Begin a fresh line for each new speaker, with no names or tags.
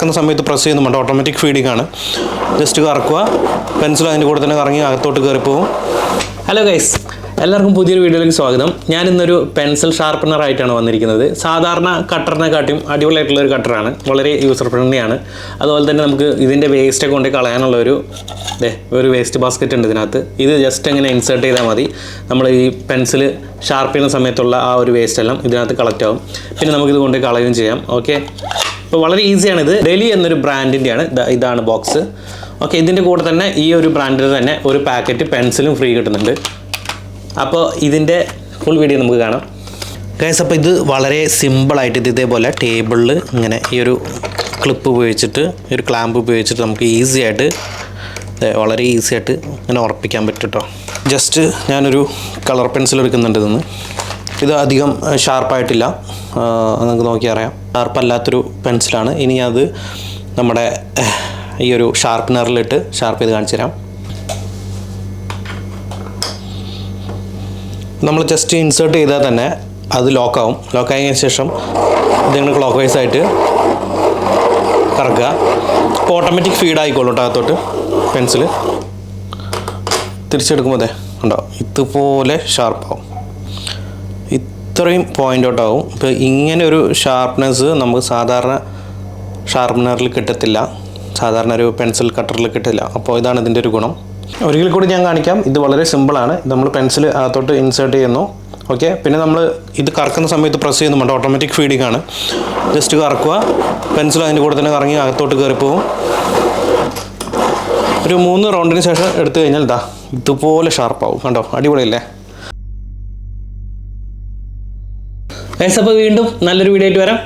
കറക്കുന്ന സമയത്ത് പ്രസ് ചെയ്യുന്നുണ്ട് automatic feeding ആണ്. ജസ്റ്റ് കറക്കുക. പെൻസിൽ അതിന്റെ കൂടെ തന്നെ കറങ്ങി അകത്തോട്ട് കയറിപ്പോവും. ഹലോ ഗൈസ് എല്ലാവർക്കും പുതിയൊരു വീഡിയോയിലേക്ക് സ്വാഗതം. ഞാൻ ഇന്നൊരു പെൻസിൽ ഷാർപ്പനർ ആയിട്ടാണ് വന്നിരിക്കുന്നത്. സാധാരണ കട്ടറിനെക്കാട്ടിയും അടിപൊളിയായിട്ടുള്ള ഒരു കട്ടറാണ് വളരെ യൂസർ ഫ്രണ്ട്ലിയാണ് അതുപോലെ തന്നെ നമുക്ക് ഇതിന്റെ വേസ്റ്റ് കൊണ്ട് കളയാനുള്ള ഒരു ദേ ഒരു വേസ്റ്റ് ബാസ്ക്കറ്റ് ഉണ്ട് ഇതിനകത്ത്. ഇത് ജസ്റ്റ് ഇങ്ങനെ ഇൻസേർട്ട് ചെയ്താൽ മതി. നമ്മൾ ഈ പെൻസിൽ ഷാർപ്പ് ചെയ്യുന്ന സമയത്തുള്ള ആ ഒരു വേസ്റ്റ് എല്ലാം ഇതിനകത്ത് കളക്റ്റ് ആവും. പിന്നെ നമുക്കിത് കൊണ്ട് കളയുകയും ചെയ്യാം. ഓക്കെ അപ്പോൾ വളരെ ഈസിയാണ് ഇത് ഡെലി എന്നൊരു ബ്രാൻഡിന്റെയാണ് ഇതാണ് ബോക്സ്. ഓക്കെ ഇതിന്റെ കൂടെ തന്നെ ഈ ഒരു ബ്രാൻഡിൽ തന്നെ ഒരു പാക്കറ്റ് പെൻസിലും ഫ്രീ കിട്ടുന്നുണ്ട്. അപ്പോൾ ഇതിന്റെ ഫുൾ വീഡിയോ നമുക്ക് കാണാം. ഗൈസ് അപ്പോൾ ഇത് വളരെ സിമ്പിളായിട്ട് ഇത് ഇതേപോലെ ടേബിളിൽ ഇങ്ങനെ ഈ ഒരു ക്ലിപ്പ് ഉപയോഗിച്ചിട്ട് ഈ ഒരു ക്ലാമ്പ് ഉപയോഗിച്ചിട്ട് നമുക്ക് ഈസി ആയിട്ട് വളരെ ഈസി ആയിട്ട് ഇങ്ങനെ ഉറപ്പിക്കാൻ പറ്റും കേട്ടോ ജസ്റ്റ് ഞാനൊരു കളർ പെൻസിൽ എടുക്കുന്നുണ്ട് ഇത് അധികം ഷാർപ്പായിട്ടില്ല നിങ്ങൾക്ക് നോക്കി അറിയാം ഷാർപ്പല്ലാത്തൊരു പെൻസിലാണ് ഇനി അത് നമ്മുടെ ഈ ഒരു ഷാർപ്പനറിലിട്ട് ഷാർപ്പ് ചെയ്ത് കാണിച്ചു തരാം നമ്മൾ ജസ്റ്റ് ഇൻസേർട്ട് ചെയ്താൽ തന്നെ അത് ലോക്കാവും ലോക്കായതിനു ശേഷം ഇതിങ്ങനെ ക്ലോക്ക് വൈസ് ആയിട്ട് കറക്കുക. ഓട്ടോമാറ്റിക് ഫീഡ് കേട്ടോ അകത്തോട്ട് പെൻസിൽ തിരിച്ചെടുക്കുമ്പോൾ അതെ ഉണ്ടോ ഇതുപോലെ ഷാർപ്പാവും ഇത്രയും പോയിന്റ് ഔട്ട് ആവും. ഇപ്പോൾ ഇങ്ങനെ ഒരു ഷാർപ്നെസ് നമുക്ക് സാധാരണ ഷാർപ്നറിൽ കിട്ടത്തില്ല. സാധാരണ ഒരു പെൻസിൽ കട്ടറിൽ കിട്ടില്ല അപ്പോൾ ഇതാണ് ഇതിന്റെ ഒരു ഗുണം. ഒരിക്കൽ കൂടി ഞാൻ കാണിക്കാം. ഇത് വളരെ സിമ്പിളാണ് നമ്മൾ പെൻസിൽ അകത്തോട്ട് ഇൻസേർട്ട് ചെയ്യുന്നു. ഓക്കെ പിന്നെ നമ്മൾ ഇത് കറക്കുന്ന സമയത്ത് പ്രസ് ചെയ്യുന്നുണ്ട് ഓട്ടോമാറ്റിക് ഫീഡിംഗ് ആണ്. ജസ്റ്റ് കറക്കുക. പെൻസിൽ അതിന്റെ കൂടെ തന്നെ കറങ്ങി അകത്തോട്ട് കയറിപ്പോവും ഒരു മൂന്ന് റൗണ്ടിന് ശേഷം എടുത്തു കഴിഞ്ഞാൽ ഇതാ ഇതുപോലെ ഷാർപ്പാവും കണ്ടോ? അടിപൊളിയല്ലേ? അപ്പോൾ വീണ്ടും നല്ലൊരു വീഡിയോ ആയിട്ട് വരാം.